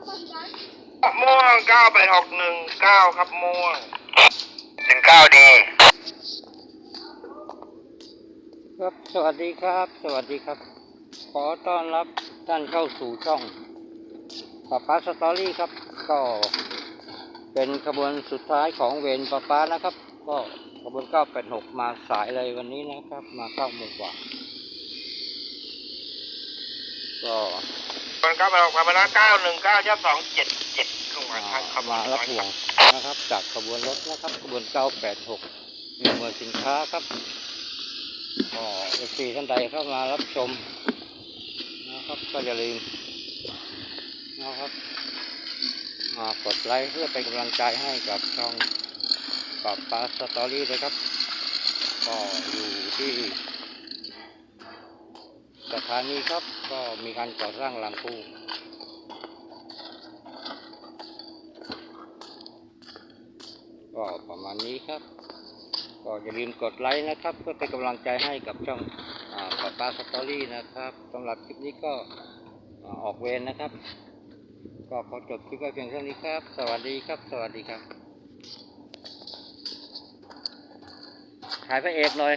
ออกหนึ่งเก้าครับม่วงหนึ่งเก้าดี ครับสวัสดีครับ สวัสดีครับ ขอต้อนรับท่านเข้าสู่ช่องป้าป้าสตอรี่ครับ ก็เป็นขบวนสุดท้ายของเวรป้าป้านะครับ ก็ขบวน986มาสายเลยวันนี้นะครับ มา9โมงกว่า ก็ มันก็ไปออกมาแล้วเก้าหนึ่งเก้าเจ้าสองเจ็ดเจ็ดลงมาอ่าครับมารับห่วงนะครับ จากขบวนรถนะครับขบวน986มีหมวดสินค้าครับก็เอฟซีท่านใดเข้ามารับชมนะครับก็อย่าลืมนะครับมากดไลค์เพื่อเป็นกำลังใจให้กับช่องปรับปาสตอรี่เลยครับ ก็อยู่ที่ สถานีครับก็มีการก่อสร้างรางคู่ก็ประมาณนี้ครับ ก็อย่าลืมกดไลค์นะครับ เพื่อเป็นกำลังใจให้กับช่องป้าป้าสตอรี่นะครับสำหรับคลิปนี้ก็ออกเวรนะครับ ก็ขอจบคลิปไว้เพียงเท่านี้ครับ สวัสดีครับ สวัสดีครับถ่ายพระเอกหน่อย